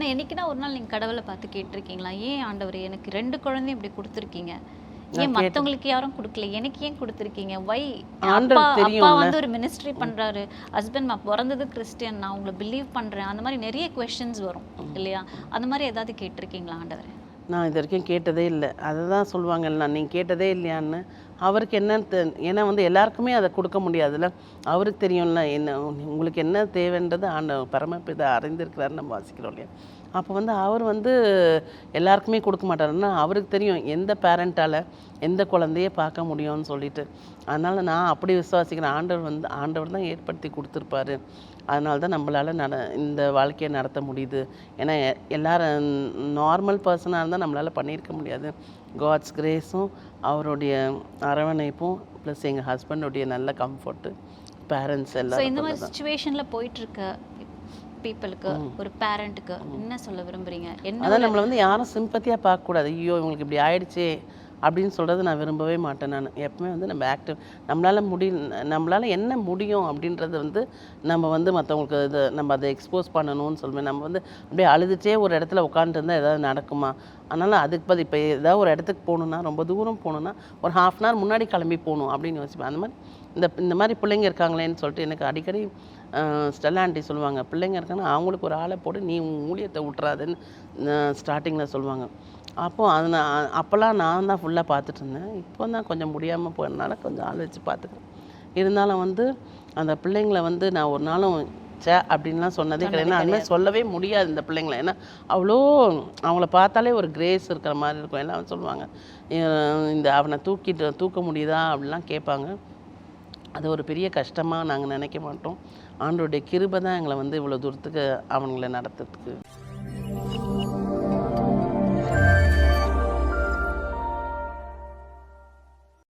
ஆனா என்னைக்குனா ஒரு நாள் நீங்க கடவுளை பார்த்து கேட்டிருக்கீங்களா? ஏன் ஆண்டவரே எனக்கு ரெண்டு குழந்தையும் இப்படி கொடுத்துருக்கீங்க? ஏன் மத்தவங்களுக்கு யாரும் கொடுக்கல? எனக்கு ஏன் கொடுத்துருக்கீங்க? வை அப்பா அப்பா. வந்து ஒரு மினிஸ்ட்ரி பண்றாரு. ஹஸ்பண்ட் நான் பிறந்தது கிறிஸ்டியன் நான் உங்களை பிலீவ் பண்றேன். அந்த மாதிரி நிறைய கொஸ்டின்ஸ் வரும் இல்லையா? அந்த மாதிரி ஏதாவது கேட்டிருக்கீங்களா ஆண்டவரே? நான் இது வரைக்கும் கேட்டதே இல்லை. அதை தான் சொல்லுவாங்கல்ல நீங்கள் கேட்டதே இல்லையான்னு. அவருக்கு என்னன்னு தெ- ஏன்னா வந்து எல்லாருக்குமே அதை கொடுக்க முடியாதுல்ல. அவருக்கு தெரியும்ல என்ன உங்களுக்கு என்ன தேவைன்றது ஆண்ட பரமபிதா அறிந்திருக்கிறாரு நம்ம வாசிக்கிறோம் இல்லையா? அப்போ வந்து அவர் வந்து எல்லாருக்குமே கொடுக்க மாட்டாருன்னா அவருக்கு தெரியும் எந்த பேரண்ட்டால் எந்த குழந்தைய பார்க்க முடியும்னு சொல்லிட்டு. அதனால் நான் அப்படி விசுவாசிக்கிறேன். ஆண்டவர் வந்து ஆண்டவர் தான் ஏற்படுத்தி கொடுத்துருப்பாரு. அதனால தான் நம்மளால் நட இந்த வாழ்க்கையை நடத்த முடியுது. ஏன்னா எல்லாரும் நார்மல் பர்சனாக இருந்தால் நம்மளால் பண்ணியிருக்க முடியாது. காட்ஸ் கிரேஸும் அவருடைய அரவணைப்பும் ப்ளஸ் எங்கள் ஹஸ்பண்டுடைய நல்ல கம்ஃபர்ட்டு பேரண்ட்ஸ் எல்லாம் இந்த மாதிரி சுச்சுவேஷன்ல போயிட்டு இருக்க பீப்புளுக்கு ஒரு பேரண்ட்டுக்கு என்ன சொல்ல விரும்புறீங்க? என்ன அதான் நம்மளை வந்து யாரும் சிம்பத்தியாக பார்க்கக்கூடாது. ஐயோ இவங்களுக்கு இப்படி ஆயிடுச்சே அப்படின்னு சொல்கிறத நான் விரும்பவே மாட்டேன் நான். எப்பவுமே வந்து நம்ம ஆக்டிவ் நம்மளால் முடி நம்மளால் என்ன முடியும் அப்படின்றத வந்து நம்ம வந்து மற்றவங்களுக்கு இது நம்ம அதை எக்ஸ்போஸ் பண்ணணும்னு சொல்லுவேன். நம்ம வந்து அப்படியே அழுதுகிட்டே ஒரு இடத்துல உட்காந்துருந்தா ஏதாவது நடக்குமா? அதனால் அதுக்கு பதில் இப்போ ஏதாவது ஒரு இடத்துக்கு போகணுன்னா ரொம்ப தூரம் போகணுன்னா ஒரு ஹாஃப் அன் ஹவர் முன்னாடி கிளம்பி போகணும் அப்படின்னு யோசிப்பேன். அந்த மாதிரி இந்த இந்த மாதிரி பிள்ளைங்க இருக்காங்களேன்னு சொல்லிட்டு எனக்கு அடிக்கடி ஸ்டெல்லா ஆண்டி சொல்லுவாங்க. பிள்ளைங்க இருக்காங்கன்னா அவங்களுக்கு ஒரு ஆளை போட்டு நீ ஊழியத்தை விட்றாதுன்னு ஸ்டார்டிங்கில் சொல்லுவாங்க. அப்போ அது நான் அப்போல்லாம் நான் தான் ஃபுல்லாக பார்த்துட்டு இருந்தேன். இப்போ தான் கொஞ்சம் முடியாமல் போனதுனால கொஞ்சம் ஆள் வச்சு பார்த்துக்கிறேன். இருந்தாலும் வந்து அந்த பிள்ளைங்களை வந்து நான் ஒரு நாளும் சே அப்படின்லாம் சொன்னதே கிடையாது. அது மாதிரி சொல்லவே முடியாது இந்த பிள்ளைங்களை. ஏன்னா அவ்வளோ அவங்கள பார்த்தாலே ஒரு கிரேஸ் இருக்கிற மாதிரி இருக்கும். எல்லாம் சொல்லுவாங்க. "அஹ் இந்த அவனை தூக்கிட்டு தூக்க முடியுதா அப்படிலாம் கேட்பாங்க. அது ஒரு பெரிய கஷ்டமாக நாங்கள் நினைக்க மாட்டோம். ஆண்டோடைய கிருபை தான் எங்களை வந்து இவ்வளோ தூரத்துக்கு அவங்கள நடத்துறதுக்கு